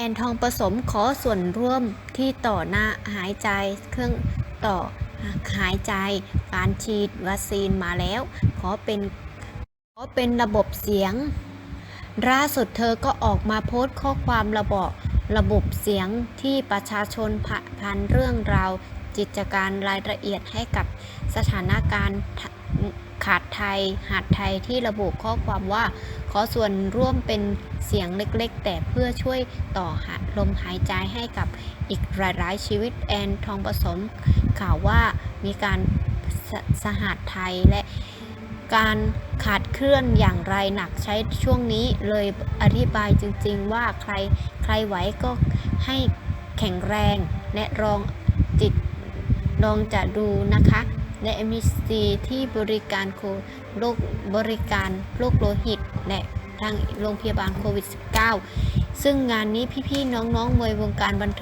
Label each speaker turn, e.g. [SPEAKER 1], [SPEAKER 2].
[SPEAKER 1] อนทองผสมขอส่วนร่วมที่ต่อหน้าหายใจเครื่องต่อหายใจ การฉีดวัคซีนมาแล้ว ขอเป็นขอเป็นระบบเสียงล่าสุดเธอก็ออกมาโพสต์ข้อความระบบระบบเสียงที่ประชาชนผ่านเรื่องราวกิจการรายละเอียดให้กับสถานการณ์ ขาดไทย หาดไทยที่ระบุข้อความว่า ขอส่วนร่วมเป็นเสียงเล็กๆ แต่เพื่อช่วยต่อลมหายใจให้กับอีกหลายๆชีวิตแอนทองผสม ข่าวว่ามีการสสหัสไทยและการขาดเคลื่อนอย่างไรหนักใช้ช่วงนี้เลยอธิบายจริงๆว่าใครใครไหวก็ให้แข็งแรงและลองจิตลองจะดูนะคะ และมีซีที่บริการโคโรคบริการโรคโลหิต และทางโรงพยาบาลโควิด -19 ซึ่งงานนี้พี่ๆน้องๆมวยวงการบันเทิง